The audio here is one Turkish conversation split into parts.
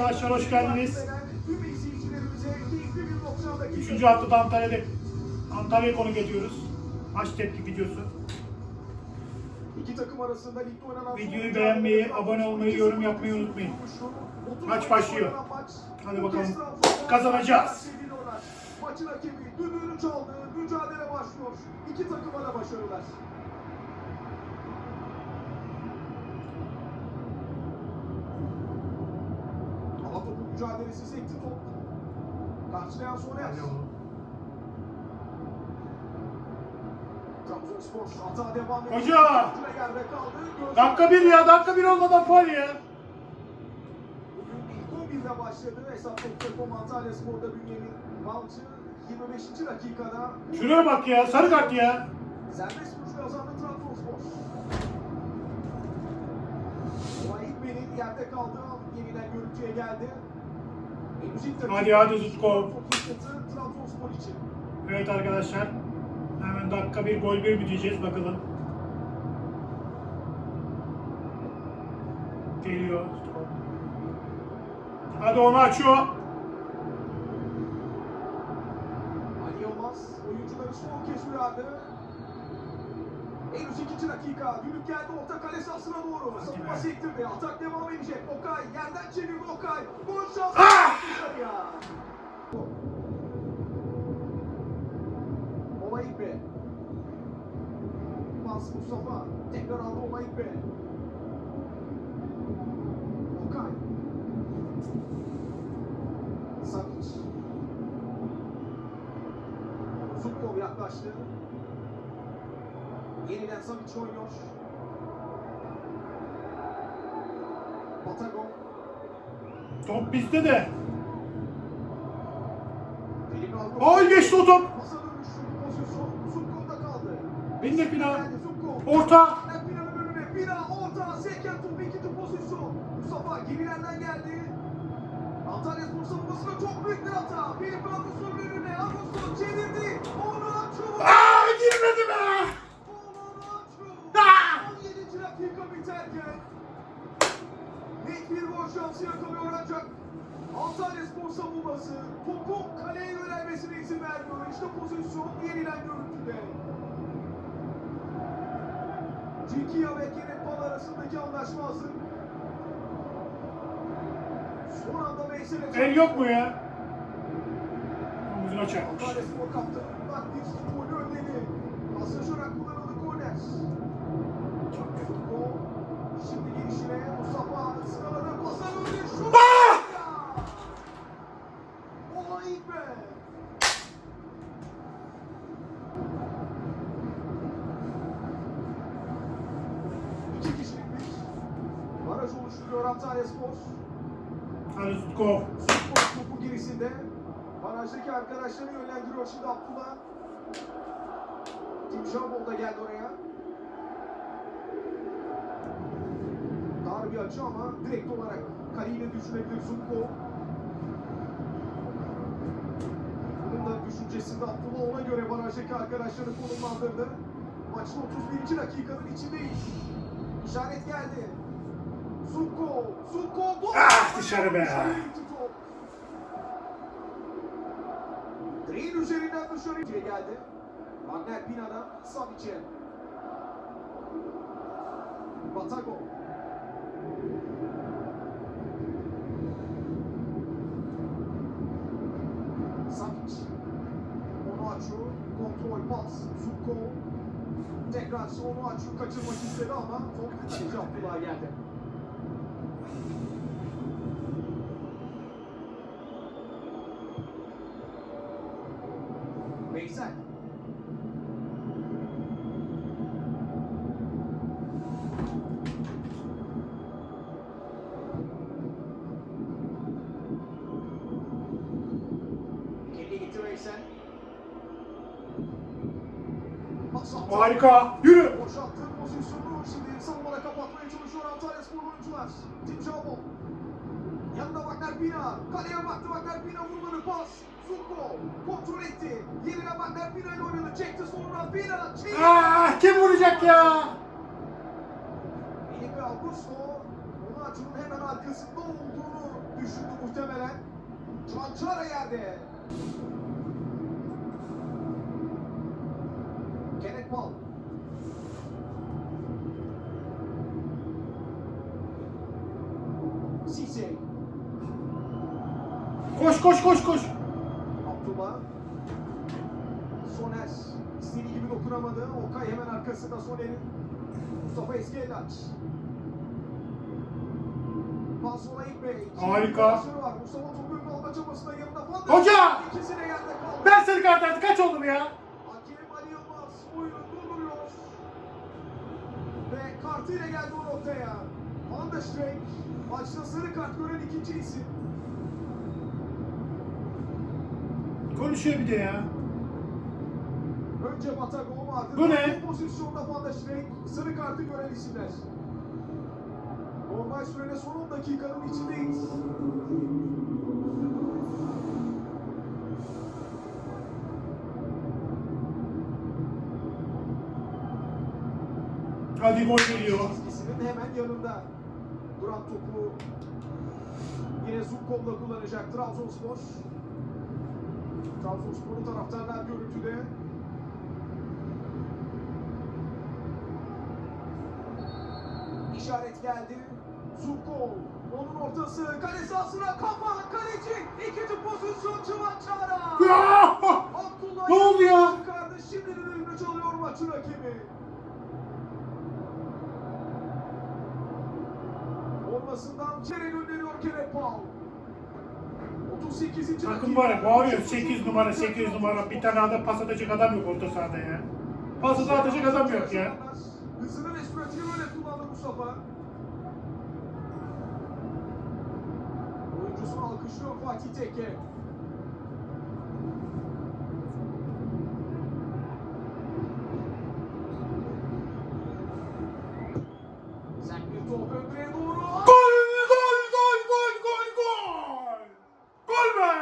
arkadaşlar hoş geldiniz. Tüm izleyicilerimize keyifli bir 90 dakika. Üçüncü haftada Antalya'da Antalya'ya konuk ediyoruz. Maç tepki videosu. İki takım arasında ligde oynanan Videoyu beğenmeyi, abone olmayı, yorum yapmayı unutmayın. Maç başlıyor. Hadi bakalım. Kazanacağız. Maçın hakemi düdüğünü çaldı. Mücadele başlıyor. İki takıma da başarılar. Hava topu mücadelesi sekti top. Karşılayan Soner. Trabzonspor hata devam ediyor. Hoca! Dakika bir ya, dakika bir olmadan faul ya. Bugün ilk 11'de başladı. Esat Toptekom Antalya Spor'da bünyenin Balcı 25. dakikada Şuraya bak ya, sarı kart ya. serbest vuruş kazandı Trabzonspor. Ama İlkmen'in yerde kaldığı an yeniden görüntüye geldi. Hadi, hadi Zutko. Evet arkadaşlar. Hemen dakika bir gol bir mi diyeceğiz bakalım. Geliyor. Hadi onu açıyor. Ali Yılmaz oyuncuları son kez uyardı. Henüz ikinci dakika. Düdük geldi orta kale sahasına doğru. Savunma sektirdi. Atak devam edecek. Okay yerden çevirdi Okay. Gol şansı. Ah! Dışarıya. Olayık be. Pas Mustafa. Tekrar aldı Olayık be. Okay. Savic. Zubkov yaklaştı. Yeniden Savic oynuyor. Patagon. Top bizde de. Ay geçti o top. Bindir Pina. Orta. Pina'nın önüne. Pina orta. Seken top ikinci pozisyon. Mustafa gerilerden geldi. Antalya Spor pozisyon yenilen görüntüde. Cikia ve Kenneth Bal arasındaki anlaşmazlık son anda Veysel'e El yok mu ya? Omuzuna çarpmış. Antalya Spor kaptanından bir golü önledi. Pasajırak kullanıldı korner. Zubko şimdi gelişine Mustafa ıskaladı. Pasa önüne şut. Ah! Olay be. İki kişilik baraj oluşturuyor Antalya Spor. Hadi Zutkov. Spor topu gerisinde. Barajdaki arkadaşlarını yönlendiriyor şimdi Abdullah. Tim Şambol da geldi oraya. Dar bir açı ama direkt olarak kaleyle düşünebilir Zubko. Bunun da düşüncesinde Abdullah ona göre barajdaki arkadaşları konumlandırdı. Maçın 31. dakikanın içindeyiz. İşaret geldi. Ah, dışarı be. Direğin üzerinden dışarı geldi. Wagner Pina'dan Savic'e. Batago. Savic. Onu açıyor. Kontrol pas. Zubko. Tekrar onu açıyor. Kaçırmak istedi ama top ikinci Abdullah'a geldi. Veysel. Kendi gitti attı. Harika. Yürü. Boşalttığı pozisyonu şimdi savunmada kapatmaya çalışıyor Antalya Spor oyuncular. Tim Jabo. Yanında Wagner Pina. Kaleye baktı Wagner Pina vurmadı pas. Zubko kontrol etti. Yerine Wagner Pina ile oynadı. Çekti sonra Pina. Çevirdi. Ah kim vuracak ya? Felipe Augusto. Onu açının hemen arkasında olduğunu düşündü Çuançara yerde. Kenneth Paul. Cisse. Koş koş koş koş. Abdullah. Soner. İstediği gibi dokunamadı. Okay hemen arkasında Soner'in. Mustafa Eskiyelaç. Pas Bey. Harika. Mustafa Topuk'un alma çabasında yanında Van Hoca! İkisi de yerde kaldı. Ben sarı kart artık kaç oldum ya? Hakem Ali Yılmaz oyunu durduruyor. Ve kartıyla geldi o noktaya. Van der Streek. Maçta sarı kart gören ikinci isim. Konuşuyor bir de ya. Önce Batago ardından Bu ne? bu pozisyonda Van der Streek sarı kartı gören isimler. Normal sürede son 10 dakikanın içindeyiz. Hadi gol geliyor. Çizgisinin hemen yanında. Duran topu yine Zubkov'la kullanacak Trabzonspor. Trabzonspor'un taraftarlar görüntüde. İşaret geldi. Zubkov. Onun ortası kale sahasına kafa kaleci. İkinci pozisyon Çıvan Çağrı. Ya! Abdullah Ne oldu ya? Çıkardı. Şimdi düdüğünü çalıyor maçın hakemi. Olmasından Çere gönderiyor Kerem Paul. 38. Takım var ya bağırıyor 8 numara 8 numara bir tane adam pas atacak adam yok orta sahada ya. Pas atacak adam yok ya. Hızını ve süratini böyle kullandı Mustafa. Oyuncusunu alkışlıyor Fatih Tekke. Sen bir top öndüre doğru. Gol gol gol gol gol gol. Gol be!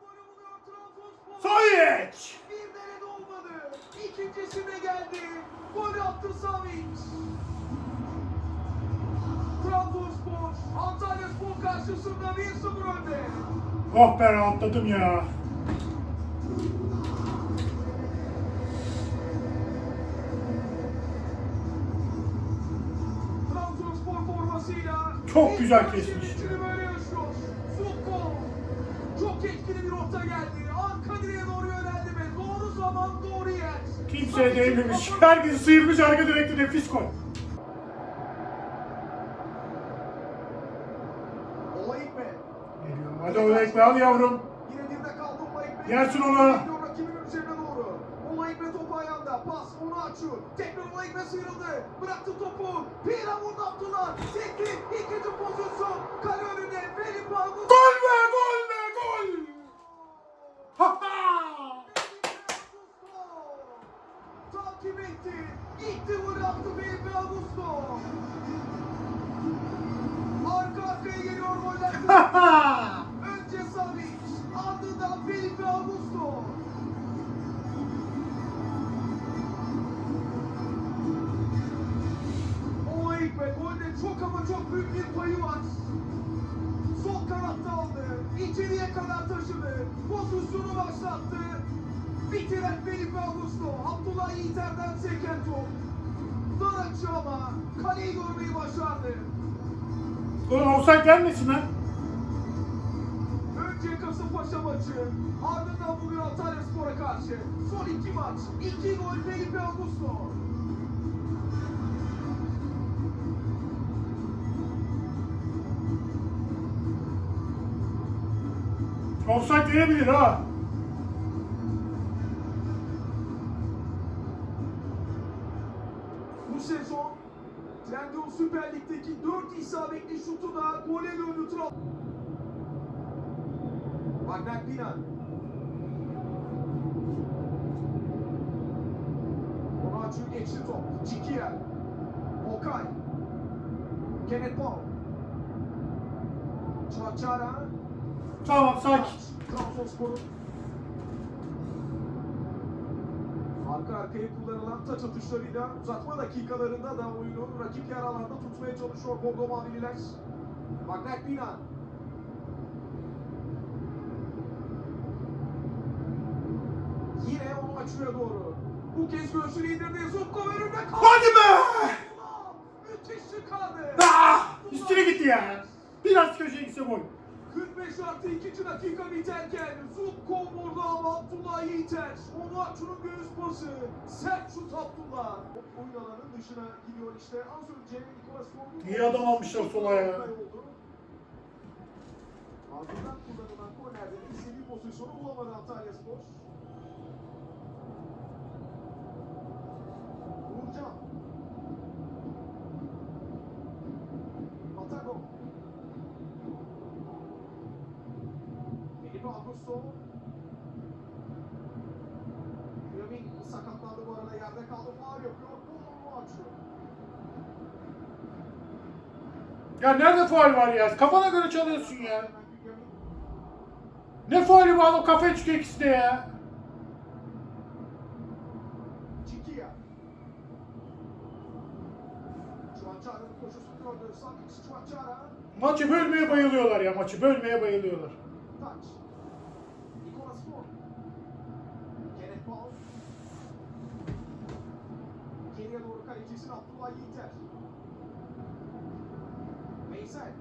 Golü buluyor Trabzonspor. Sayic! Bir derede olmadı. İkincisi de geldi. Gol attı Savic. Trabzonspor Antalya Spor karşısında 1-0 önde. Oh be rahatladım ya. Trabzonspor formasıyla Çok güzel kesmiş. Çok etkili bir orta geldi. Arka direğe doğru yöneldi ve doğru zaman doğru yer. Kimseye değmemiş. Herkesi sıyırmış arka direkte nefis gol. Olayık be. Geliyor. Hadi o ekmeği al yavrum. Yersin doğru. Olayık be topu ayağında. Pas onu açıyor. Tekrar Olayık be sıyrıldı. Bıraktı topu. Pira vurdu Abdullah. Sekti. İkinci pozisyon. Kale önünde. Felipe Agus. Gol be gol be gol. Ha ha. Takip Gitti vur attı Felipe Augusto. Arka arkaya geliyor goller. Önce Savic, ardından Felipe Augusto. Olayık be golde çok ama çok büyük bir payı var. Sol kanatta aldı, içeriye kadar taşıdı, pozisyonu başlattı. Bitiren Felipe Augusto, Abdullah Yiğiter'den seken top. Dar açı ama kaleyi görmeyi başardı. Oğlum offside gelmesin lan. Önce Kasımpaşa maçı, ardından bugün Antalya Spor'a karşı. Son iki maç, iki gol Felipe Augusto. Offside verebilir ha. Wagner Pina. Onu açıyor geçti top. Çikiyer. Okay. Kenneth Paul. Çaçara. Tamam sakin. Trabzonspor'un arka arkaya kullanılan taç atışlarıyla uzatma dakikalarında da oyunu rakip yer alanda tutmaya çalışıyor Bordo Mavililer. Bagdad Dinan. Yine onu açıyor doğru. Bu kez göğsünü indirdi. Zubko önünde kaldı. Hadi be! Ah, müthiş çıkardı. Ah! Üstüne gitti ya. Biraz köşeye gitse gol. 45 artı 2. dakika biterken Zubko vurdu ama Abdullah Yiğiter. Onu Akçun'un göğüs pası. Sert şut Abdullah. Oyun alanının dışına gidiyor işte. Az önce Nikolas Yorgun... İyi adam almışlar sola ya. Ardından kullanılan kornerde de istediği pozisyonu bulamadı Antalya Spor. Uğurcan. Atago. Felipe Augusto. Yamin sakatlandı bu arada yerde kaldı. Faul yapıyor. Kolunu açıyor. Ya nerede faul var ya? Kafana göre çalıyorsun ya. Ne faulü var o kafaya çıkıyor ikisi de ya. Maçı bölmeye bayılıyorlar ya maçı bölmeye bayılıyorlar. Geriye doğru kalecisi Abdullah Yiğiter. Veysel.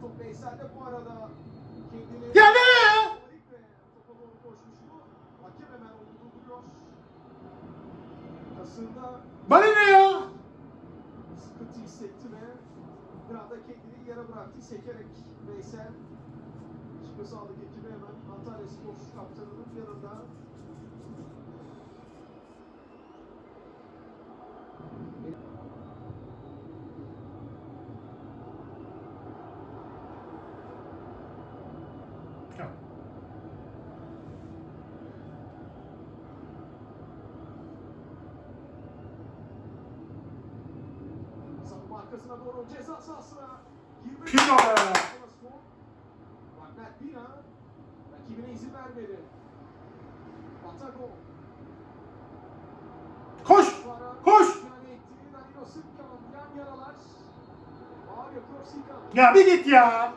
Top Veysel'de bu arada kendini... Ya ne ya? Ve topa doğru koşmuştu. Hakem hemen onu durduruyor. Kasında Bana ne ya? sıkıntı hissetti ve bir anda kendini yere bıraktı sekerek Veysel. Şüphe sağlık ekibi hemen Antalya Spor kaptanının yanında. Ya, Savunma arkasına doğru ceza sahasına. Pina be! Wagner Pina rakibine izin vermedi. Batago. Koş! Koş! Ya bir git ya.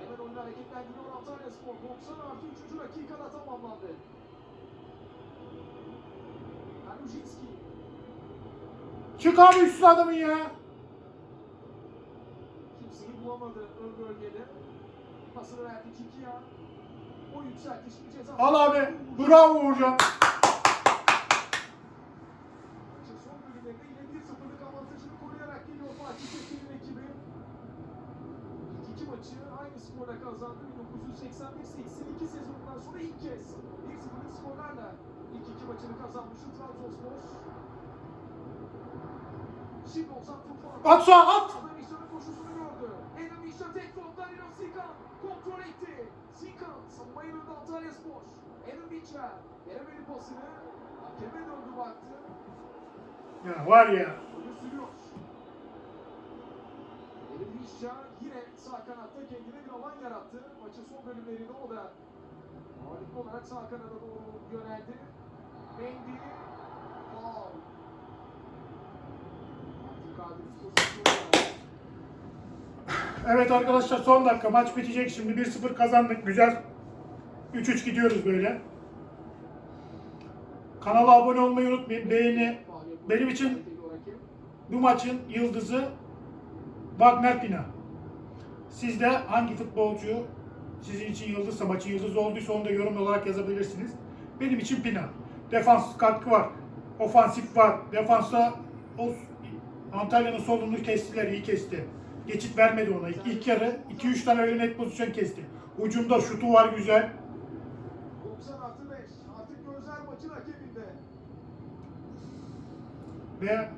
Hemen oyunu hareketlendiriyor Antalya Spor. 90 artı 3. dakikada tamamlandı. Kalujinski. Çık abi üstüne adamın ya. Kimseyi bulamadı ön bölgede. Pasını verdi Kikiya. O yükseltti şimdi ceza. Al abi. Bravo Uğurcan. Son bölümlerinde yine 1-0'lık avantajını koruyarak geliyor Fatih Tekin'in ekibi. İki maçı aynı skorla kazandı. 1981-82 sezonundan sonra ilk kez 1-0'lık skorlarla ilk iki maçını kazanmıştı Trabzonspor. Top Danilo Sikan kontrol etti. Sikan savunmayı döndü Antalya Spor. Eden Mişan veremedi pasını. Hakeme döndü baktı. Ya var ya. Oyunu sürüyor. Eden Mişan yine sağ kanatta kendine bir alan yarattı. Maçın son bölümlerinde o da ağırlıklı olarak sağ kanada doğru yöneldi. Mendy Faul. Evet arkadaşlar son dakika maç bitecek şimdi 1-0 kazandık güzel. 3-3 gidiyoruz böyle. Kanala abone olmayı unutmayın. Beğeni. Benim için bu maçın yıldızı Wagner Pina. Siz de hangi futbolcu sizin için yıldızsa maçın yıldızı olduysa onu da yorum olarak yazabilirsiniz. Benim için Pina. Defans katkı var. Ofansif var. Defansta o Antalya'nın solunu kestiler, iyi kesti. Geçit vermedi ona. İlk yarı 2-3 tane öyle net pozisyon kesti. Ucunda şutu var güzel. 90 artı 5. Artık gözler maçın hakeminde. Ve